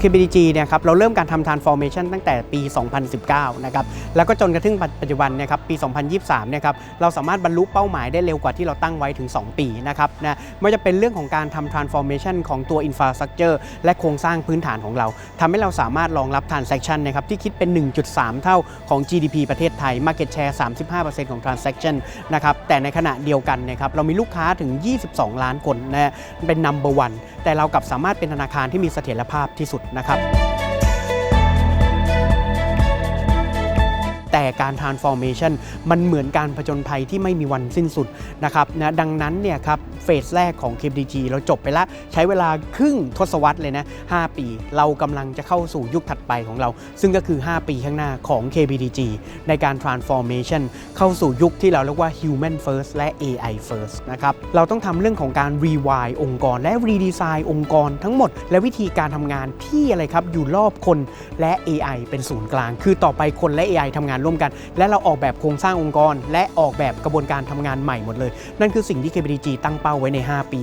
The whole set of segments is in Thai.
KBDG เนี่ยครับเราเริ่มการทำ transformation ตั้งแต่ปี 2019 นะครับแล้วก็จนกระทั่งปัจจุบันเนะครับปี 2023 เนี่ยครับเราสามารถบรรลุเป้าหมายได้เร็วกว่าที่เราตั้งไว้ถึง 2 ปีนะครับนะไม่ว่าจะเป็นเรื่องของการทำ transformation ของตัว infrastructure และโครงสร้างพื้นฐานของเราทำให้เราสามารถรองรับ transaction นะครับที่คิดเป็น 1.3 เท่าของ GDP ประเทศไทย market share 35%ของ transaction นะครับแต่ในขณะเดียวกันนะครับเรามีลูกค้าถึง 22 ล้านคนนะเป็น number one แต่เรากลับสามารถเป็นธนาคารที่มีเสถียรภาพที่สุดนะครับ แต่การ transformation มันเหมือนการผจญภัยที่ไม่มีวันสิ้นสุดนะครับนะดังนั้นเนี่ยครับเฟสแรกของ KBDG เราจบไปแล้วใช้เวลาครึ่งทศวรรษเลยนะ 5 ปี เรากำลังจะเข้าสู่ยุคถัดไปของเรา ซึ่งก็คือ 5 ปีข้างหน้าของ KBDG ในการ transformation เข้าสู่ยุคที่เราเรียกว่า human first และ AI first นะครับเราต้องทำเรื่องของการ rewire องค์กร และ redesign องค์กรทั้งหมด และวิธีการทำงานที่อะไรครับอยู่รอบคนและ AI เป็นศูนย์กลาง คือต่อไปคนและ AI ทำงานร่วมกัน และเราออกแบบโครงสร้างองค์กร และออกแบบกระบวนการทำงานใหม่หมดเลย นั่นคือสิ่งที่ KBDG ตั้งเป้าไว้ใน 5 ปี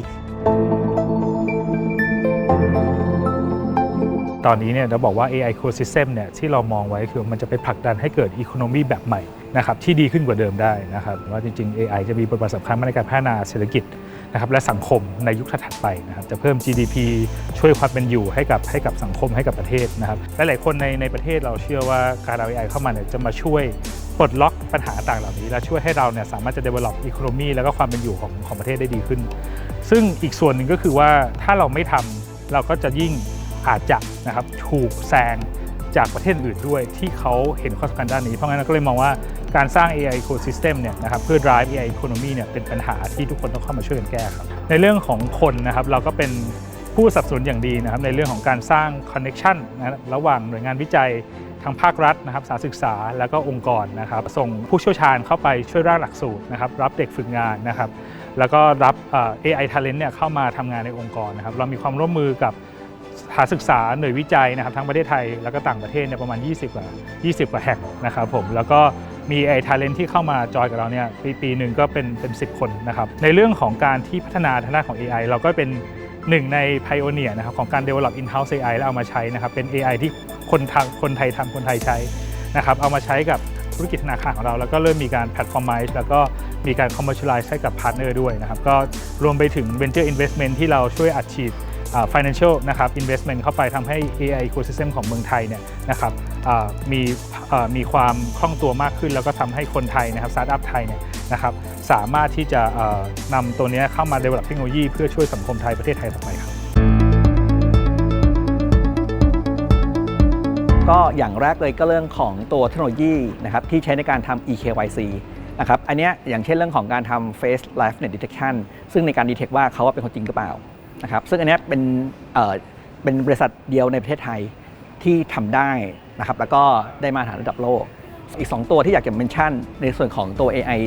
ตอนนี้เนี่ยเราบอกว่า AI ecosystem เนี่ยที่เรามองไว้คือมันจะไปผลักดันให้เกิด economy แบบใหม่นะครับที่ดีขึ้นกว่าเดิมได้นะครับว่าจริงๆ AI จะมีบทบาทสำคัญมากในการพัฒนาเศรษฐกิจ นะครับและสังคมในยุคถัดไปนะครับจะเพิ่ม GDP ช่วยความเป็นอยู่ให้กับให้กับสังคมให้กับประเทศนะครับและหลายคนในในประเทศเราเชื่อว่าการเอา AI เข้ามาเนี่ยจะมาช่วยปลดล็อกปัญหาต่างเหล่านี้ และช่วยให้เราเนี่ยสามารถจะ develop economy แล้วก็ความเป็นอยู่ของของประเทศได้ดีขึ้น ซึ่งอีกส่วนหนึ่งก็คือว่าถ้าเราไม่ทำเราก็จะยิ่งอาจจะนะครับถูกแซงจากประเทศอื่นด้วยที่เขาเห็นข้อสำคัญด้านนี้ เพราะงั้นเราก็เลยมองว่า การสร้าง AI ecosystem เนี่ยนะครับเพื่อ drive AI economy เนี่ยเป็นปัญหาที่ทุกคนต้องเข้ามาช่วยกันแก้ครับในเรื่องของคนนะครับเราก็เป็นผู้สนับสนุนอย่างดีนะครับในเรื่องของการสร้าง connection นะระหว่างหน่วยงานวิจัยทางภาครัฐนะครับสาศึกษาแล้วก็องค์กรนะครับส่งผู้เชี่ยวชาญเข้าไปช่วยร่างหลักสูตรนะครับรับเด็กฝึกงานนะครับแล้วก็รับ AI talent เนี่ยเข้ามาทำงานในองค์กรนะครับเรามีความร่วมมือกับสถานศึกษาหน่วยวิจัยนะครับทั้งประเทศไทยแล้วก็ต่างประเทศเนี่ยประมาณ 20 กว่า 20 กว่าแห่งนะครับผมแล้วก็ มี AI talent ที่เข้ามาจอยกับเราเนี่ยปีปีหนึ่งก็เป็นเป็น 10 คนนะครับในเรื่องของการที่พัฒนาทางด้านของ AI เราก็เป็นหนึ่งใน pioneer นะครับของการ develop in-house AI แล้วเอามาใช้นะครับเป็น AI ที่คนทางคนไทยทำคนไทยใช้นะครับเอามาใช้กับธุรกิจธนาคารของเรา แล้วก็เริ่มมีการ platformize แล้วก็มีการ commercialize ให้กับพาร์ทเนอร์ด้วยนะครับก็รวมไปถึง venture investment ที่เราช่วยอัดฉีด financial นะครับ investment เข้าไปทำให้ AI ecosystem ของเมืองไทยเนี่ยนะครับมีมีความคล่องตัวมากขึ้น แล้วก็ทำให้คนไทยนะครับสตาร์ทอัพไทยเนี่ยนะครับสามารถที่จะนำตัวนี้เข้ามา develop เทคโนโลยีเพื่อช่วยสังคมไทยประเทศไทยต่อไปครับก็อย่างแรกเลยก็เรื่องของตัวเทคโนโลยีนะครับที่ใช้ในการทำ eKYC นะครับอันนี้อย่างเช่นเรื่องของการทำ face live net detection ซึ่งในการดีเทคว่าเขาว่าเป็นคนจริงหรือเปล่า นะครับซึ่งอันนี้เป็นเเป็นบริษัทเดียวในประเทศไทยที่ทำได้นะครับแล้วก็ได้มาตรฐานระดับโลก อีก 2 ตัวที่อยากจะเมนชั่นในส่วนของตัว AI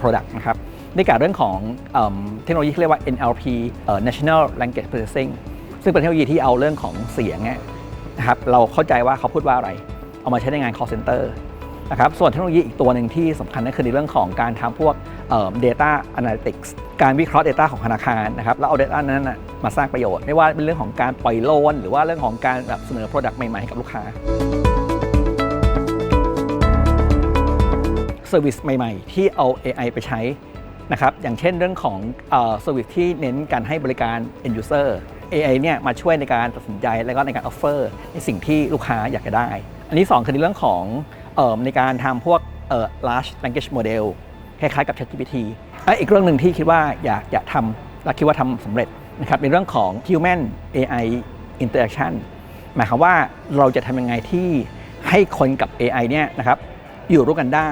product นะครับในการเรื่องของเอเทคโนโลยีที่เรียกว่า NLP National Language Processing ซึ่งเป็นเทคโนโลยีที่เอาเรื่องของเสียงนะครับเราเข้าใจว่าเขาพูดว่าอะไร เอามาใช้ในงาน call center นะครับส่วนเทคโนโลยีอีกตัวหนึ่งที่สำคัญนั่นคือในเรื่องของการทำพวกเอ่อ data analytics การวิเคราะห์ data ของธนาคารนะครับแล้วเอา data นั้นนะมาสร้างประโยชน์ ไม่ว่าเป็นเรื่องของการปล่อยโลน หรือว่าเรื่องของการแบบเสนอ product ใหม่ๆให้กับลูกค้าเซอร์วิสใหม่ๆ ที่เอา AI ไปใช้นะครับอย่างเช่นเรื่องของเซอร์วิสที่เน้นการให้บริการ end user AI เนี่ยมาช่วยในการตัดสินใจ และก็ในการ offer ในสิ่งที่ลูกค้าอยากจะได้ อันที่2คือในเรื่องของ ในการทำพวก large language model คล้ายๆกับ ChatGPT อีกเรื่องหนึ่งที่คิดว่าอยากจะทำและคิดว่าทำสำเร็จนะครับในเรื่องของ human AI interaction หมายความว่าเราจะทำยังไงที่ให้คนกับ AI เนี่ยนะครับอยู่ร่วมกันได้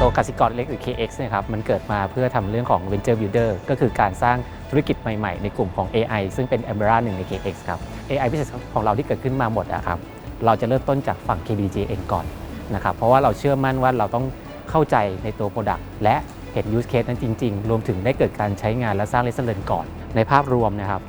ตัวกสิกรเล็กหรือ KX เนะครับมันเกิดมาเพื่อทำเรื่องของ Venture Builder ก็คือการสร้างธุรกิจใหม่ๆ ในกลุ่มของ AI ซึ่งเป็น u m b r e l l a หนึ่งใน KX ครับ AI Business ของเราที่เกิดขึ้นมาหมดอะครับเราจะเริ่มต้นจากฝั่ง KBG เองก่อนนะครับเพราะว่าเราเชื่อมั่นว่าเราต้องเข้าใจในตัว Product และเห็น Use Case นั้นจริง ๆ รวมถึงได้เกิดการใช้งานและสร้าง Lesson Learn ก่อน ในภาพรวมนะครับ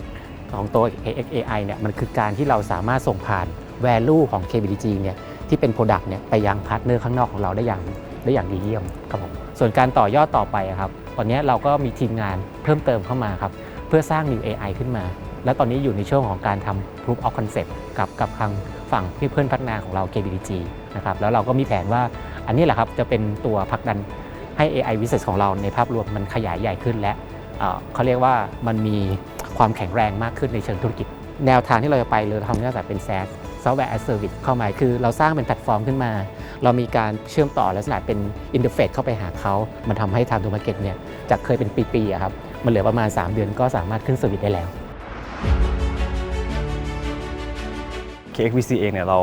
ของตัว KX AI เนี่ยมันคือการที่เราสามารถส่งผ่าน Value ของ KBG เนี่ยที่เป็น Product เนี่ยไปยังพาร์ทเนอร์ข้างนอกของเราได้อย่าง ได้อย่างดีเยี่ยมครับผมส่วนการต่อยอดต่อไปครับตอนนี้เราก็มีทีมงานเพิ่มเติมเข้ามาครับเพื่อสร้าง new AI ขึ้นมา แล้วตอนนี้อยู่ในช่วงของการทำ proof of concept กับกับทางฝั่งที่เพื่อนพัฒนาของเรา KBDG นะครับแล้วเราก็มีแผนว่าอันนี้แหละครับจะเป็นตัวผลักดันให้ AI business ของเราในภาพรวมมันขยายใหญ่ขึ้นและเเขาเรียกว่ามันมีความแข็งแรงมากขึ้นในเชิงธุรกิจ แนวทางที่เราจะไปเลยเราทำเนื่จากเป็น SaaS Software as Service เข้ามาคือเราสร้างเป็นแพลตฟอร์มขึ้นมา เรามีการเชื่อมต่อลักษณะเป็นอินเทอร์เฟซเข้าไปหาเขา มันทำให้ทางทูมาร์เก็ตเนี่ยจากเคยเป็นปีๆครับ มันเหลือประมาณ 3 เดือนก็สามารถขึ้นเซอร์วิสได้แล้ว KXVC เองเนี่ยเรา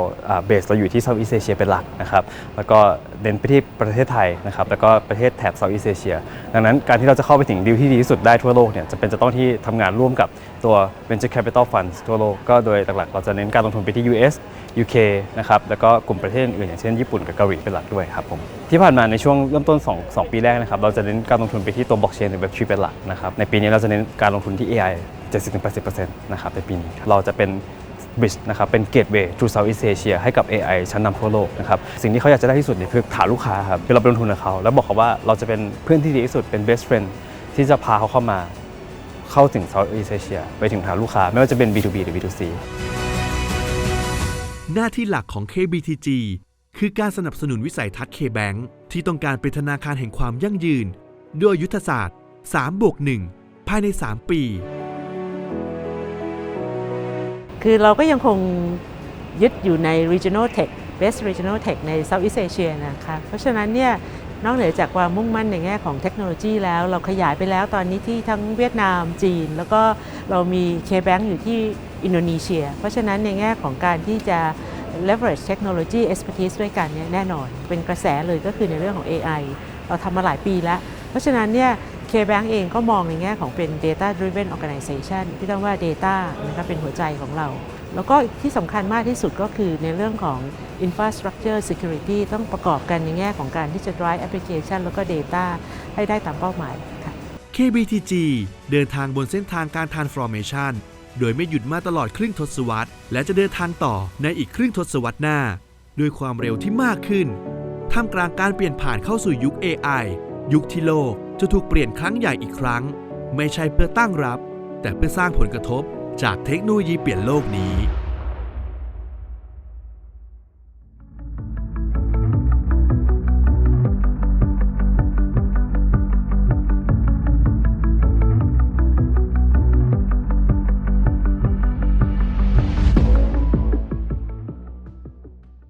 เบสเราอยู่ที่ Southeast Asia เป็นหลักนะครับแล้วก็เน้นไปที่ประเทศไทยนะครับแล้วก็ประเทศแถบ Southeast Asia ดังนั้นการที่เราจะเข้าไปถึงดีลที่ดีที่สุดได้ทั่วโลกเนี่ยจะเป็นจะต้องที่ทำงานร่วมกับตัว Venture Capital Funds ทั่วโลกก็โดยหลักๆ เราจะเน้นการลงทุนไปที่ US UK นะครับแล้วก็กลุ่มประเทศอื่นอย่างเช่นญี่ปุ่นกับเกาหลีเป็นหลักด้วยครับผมที่ผ่านมาในช่วงเริ่มต้น 2 2 ปีแรกนะครับเราจะเน้นการลงทุนไปที่ตัว blockchain หรือ Web3 เป็นหลักนะครับในปีนี้เราจะเน้นการลงทุนที่ AI 70-80%นะครับในปีนี้เราจะเป็น bridge นะครับเป็น gateway to Southeast Asia ให้กับ AI ชั้นนำทั่วโลกนะครับสิ่งที่เขาอยากจะได้ที่สุดเนี่ยคือฐานลูกค้าครับคือเราไปลงทุนกับเขาแล้วบอกเขาว่าเราจะเป็นเพื่อนที่ดีที่สุดเป็น best friend ที่จะพาเขาเข้ามาเข้าถึง Southeast Asia ไปถึงฐานลูกค้า ไม่ว่าจะเป็น B2B หรือ B2C หน้าที่หลักของ KBTG คือการสนับสนุนวิสัยทัศน์ KBank ที่ต้องการเป็นธนาคารแห่งความยั่งยืน ด้วยยุทธศาสตร์ 3 บวก 1 ภายใน 3 ปี คือเราก็ยังคงยึดอยู่ใน regional tech best regional tech ใน Southeast Asia นะคะ เพราะฉะนั้นเนี่ยนอกเหนือจากความมุ่งมั่นในแง่ของเทคโนโลยีแล้ว เราขยายไปแล้วตอนนี้ที่ทั้งเวียดนามจีน แล้วก็เรามี K-Bank อยู่ที่อินโดนีเซีย เพราะฉะนั้นในแง่ของการที่จะ leverage technology expertise ด้วยกันเนี่ยแน่นอน เป็นกระแสเลยก็คือในเรื่องของ AI เราทำมาหลายปีแล้ว เพราะฉะนั้นเนี่ย K-Bank เองก็มองในแง่ของเป็น data driven organization ที่ต้องว่า data นะคะเป็นหัวใจของเรา แล้วก็ที่สำคัญมากที่สุดก็คือในเรื่องของ infrastructure security ต้องประกอบกันในแง่ของการที่จะ drive application แล้วก็ data ให้ได้ตามเป้าหมายค่ะ KBTG เดินทางบนเส้นทางการ transformation โดยไม่หยุดมาตลอดครึ่งทศวรรษ และจะเดินทางต่อในอีกครึ่งทศวรรษหน้า ด้วยความเร็วที่มากขึ้นท่ามกลางการเปลี่ยนผ่านเข้าสู่ยุค AI ยุคที่โลก จะถูกเปลี่ยนครั้งใหญ่อีกครั้ง ไม่ใช่เพื่อตั้งรับ แต่เพื่อสร้างผลกระทบจากเทคโนโลยีเปลี่ยนโลกนี้